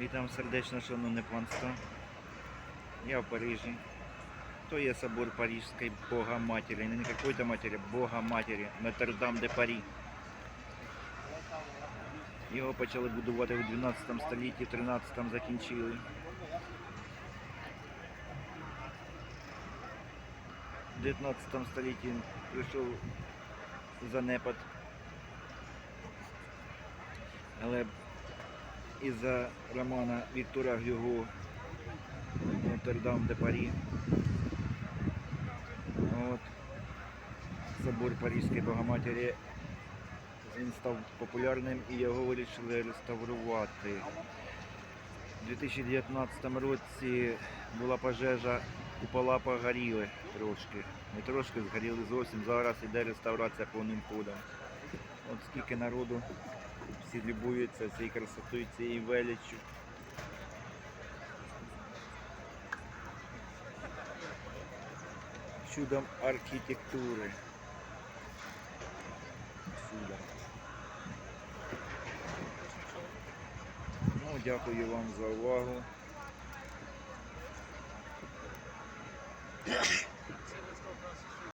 Вітам сердечно, шановне панство. Я в Парижі. То є собор Парижської Бога Матері. Не какой-то матері, Бога Матері. Нотр-Дам де Парі. Його почали будувати у 12 столітті, 13 закінчили. У 19 столітті прийшов занепад. Але із-за романа Віктора Гюго Нотр-Дам де Парі. От. Собор Паризької Богоматері. Він став популярним і його вирішили реставрувати. У 2019 році була пожежа, купола погоріли трошки. Не трошки згоріли зовсім. Зараз іде реставрація повним ходом. От скільки народу всі любуються цією красотою, цією величчю. Чудом архітектури. Чудом. Ну, дякую вам за увагу.